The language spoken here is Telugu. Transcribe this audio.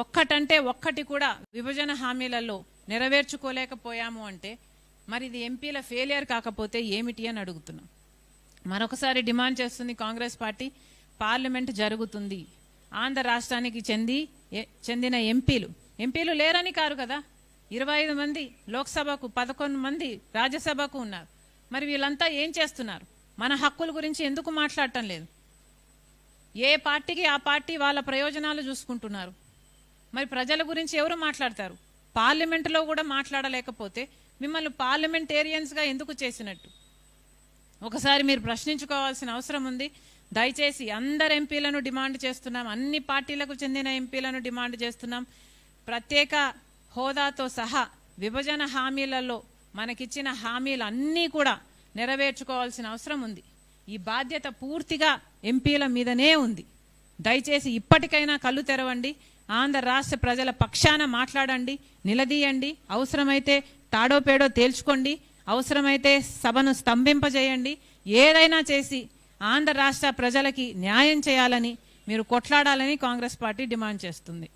ఒక్కటంటే ఒక్కటి కూడా విభజన హామీలలో నెరవేర్చుకోలేకపోయాము అంటే మరి ఇది ఎంపీల ఫెయిలియర్ కాకపోతే ఏమిటి అని అడుగుతున్నాం. మరొకసారి డిమాండ్ చేస్తుంది కాంగ్రెస్ పార్టీ పార్లమెంట్ జరుగుతుంది. ఆంధ్ర రాష్ట్రానికి చెంది చెందిన ఎంపీలు. ఎంపీలు లేరని కారు కదా. ఇరవై ఐదు మంది లోక్సభకు పదకొండు మంది రాజ్యసభకు ఉన్నారు. మరి వీళ్ళంతా ఏం చేస్తున్నారు? మన హక్కుల గురించి ఎందుకు మాట్లాడటం లేదు? ఏ పార్టీకి ఆ పార్టీ వాళ్ళ ప్రయోజనాలు చూసుకుంటున్నారు? మరి ప్రజల గురించి ఎవరు మాట్లాడతారు? పార్లమెంటులో కూడా మాట్లాడలేకపోతే మిమ్మల్ని పార్లమెంటేరియన్స్గా ఎందుకు చేసినట్టు? ఒకసారి మీరు ప్రశ్నించుకోవాల్సిన అవసరం ఉంది. దయచేసి అందరు ఎంపీలను డిమాండ్ చేస్తున్నాం. అన్ని పార్టీలకు చెందిన ఎంపీలను డిమాండ్ చేస్తున్నాం. ప్రత్యేక హోదాతో సహా విభజన హామీలలో మనకిచ్చిన హామీలు అన్నీ కూడా నెరవేర్చుకోవాల్సిన అవసరం ఉంది. ఈ బాధ్యత పూర్తిగా ఎంపీల మీదనే ఉంది. దయచేసి ఇప్పటికైనా కళ్ళు తెరవండి. ఆంధ్ర రాష్ట్ర ప్రజల పక్షాన మాట్లాడండి నిలదీయండి. అవసరమైతే తాడో పేడో తేల్చుకోండి. అవసరమైతే సభను స్తంభింపజేయండి. ఏదైనా చేసి ఆంధ్ర రాష్ట్ర ప్రజలకి న్యాయం చేయాలని మీరు కొట్లాడాలని కాంగ్రెస్ పార్టీ డిమాండ్ చేస్తుంది.